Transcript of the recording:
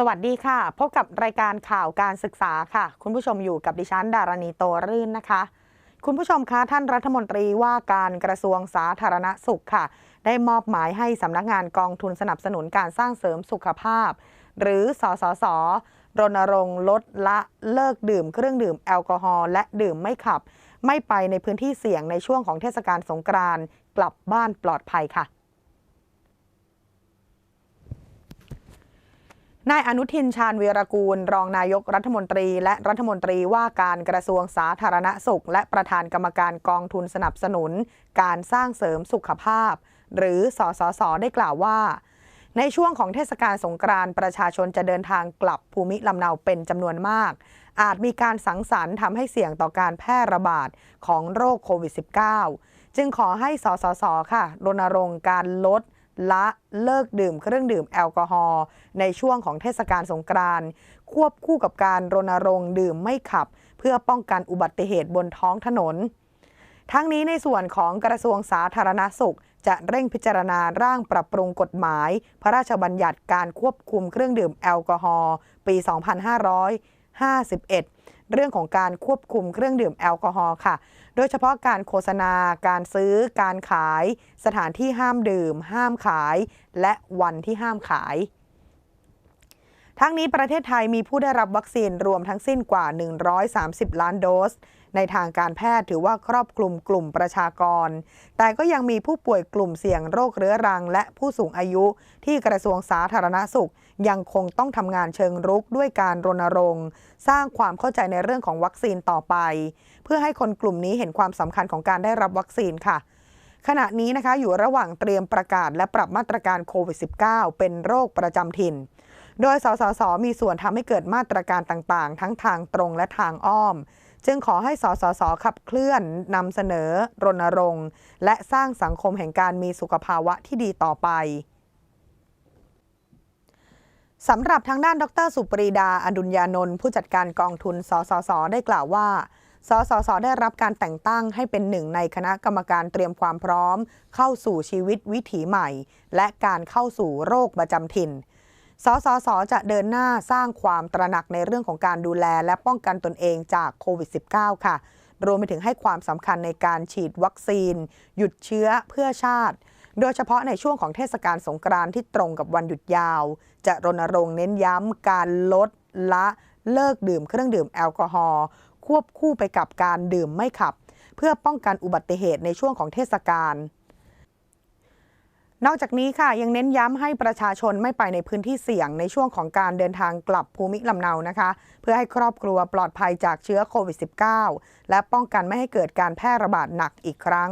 สวัสดีค่ะ พบกับรายการข่าวการศึกษาค่ะ คุณผู้ชมอยู่กับดิฉันดารณีโตรื่นนะคะ คุณผู้ชมคะท่านรัฐมนตรีว่าการกระทรวงสาธารณสุขค่ะ ได้มอบหมายให้สำนักงานกองทุนสนับสนุนการสร้างเสริมสุขภาพ หรือสสสรณรงค์ลดละเลิกดื่มเครื่องดื่มแอลกอฮอล์และดื่มไม่ขับ ไม่ไปในพื้นที่เสี่ยงในช่วงของเทศกาลสงกรานต์กลับบ้านปลอดภัยค่ะ นายอนุทินชาญวีรกูล รองนายกรัฐมนตรี และรัฐมนตรีว่าการกระทรวงสาธารณสุข และประธานกรรมการกองทุนสนับสนุน การสร้างเสริมสุขภาพ หรือสสสได้กล่าวว่า ในช่วงของเทศกาลสงกรานต์ประชาชนจะเดินทางกลับภูมิลำเนาเป็นจำนวนมาก อาจมีการสังสรรค์ทำให้เสี่ยงต่อการแพร่ระบาดของโรคโควิด -19 จึงขอให้สสสค่ะรณรงค์การลด ละเลิกดื่มเครื่องดื่มแอลกอฮอล์ในช่วงของเทศกาลสงกรานต์ควบคู่กับการรณรงค์ดื่มไม่ขับ เพื่อป้องกันอุบัติเหตุบนท้องถนน ทั้งนี้ในส่วนของกระทรวงสาธารณสุข จะเร่งพิจารณาร่างปรับปรุงกฎหมาย พระราชบัญญัติการควบคุมเครื่องดื่มแอลกอฮอล์ปี 2551 เรื่องของการควบคุมเครื่องดื่มแอลกอฮอล์ค่ะ โดยเฉพาะการโฆษณา การซื้อ การขาย สถานที่ห้ามดื่ม ห้ามขาย และวันที่ห้ามขาย ทั้งนี้ประเทศไทยมีผู้ได้รับวัคซีนรวมทั้งสิ้นกว่า 130 ล้านโดส ในทางการแพทย์ถือว่าครอบคลุมกลุ่มประชากร แต่ก็ยังมีผู้ป่วยกลุ่มเสี่ยงโรคเรื้อรัง และผู้สูงอายุที่กระทรวงสาธารณสุข ยังคงต้องทำงานเชิงรุกด้วยการรณรงค์ สร้างความเข้าใจในเรื่องของวัคซีนต่อไป เพื่อให้คนกลุ่มนี้เห็นความสำคัญของการได้รับวัคซีนค่ะขณะนี้นะคะอยู่ระหว่างเตรียมประกาศและปรับมาตรการโควิด -19 เป็นโรคประจำถิ่น โดยสสส มีส่วนทำให้เกิดมาตรการต่างๆ ทั้งทางตรงและทางอ้อม จึงขอให้สสส ขับเคลื่อนนำเสนอ รณรงค์ และสร้างสังคมแห่งการมีสุขภาวะที่ดีต่อไปสำหรับทางด้านดรสุปรีดาอดุลยานนท์ผู้จัดการกองทุน สสส ได้กล่าวว่า สสส ได้รับการแต่งตั้งให้เป็นหนึ่งในคณะกรรมการเตรียมความพร้อม เข้าสู่ชีวิตวิถีใหม่ และการเข้าสู่โรคประจำถิ่น สสส จะเดินหน้าสร้างความตระหนักในเรื่องของการดูแลและป้องกันตนเองจากโควิด -19 ค่ะ รวมไปถึงให้ความสำคัญในการฉีดวัคซีน หยุดเชื้อเพื่อชาติ โดยเฉพาะในช่วงของเทศกาลสงกรานต์ที่ตรงกับวันหยุดยาว จะรณรงค์เน้นย้ำการลดละเลิกดื่มเครื่องดื่มแอลกอฮอล์ควบคู่ไปกับการดื่มไม่ขับ เพื่อป้องกันอุบัติเหตุในช่วงของเทศกาล นอกจากนี้ค่ะยังเน้นย้ำให้ประชาชนไม่ไปในพื้นที่เสี่ยงในช่วงของการเดินทางกลับภูมิลำเนานะคะ เพื่อให้ครอบครัวปลอดภัยจากเชื้อโควิด -19 และป้องกันไม่ให้เกิดการแพร่ระบาดหนักอีกครั้ง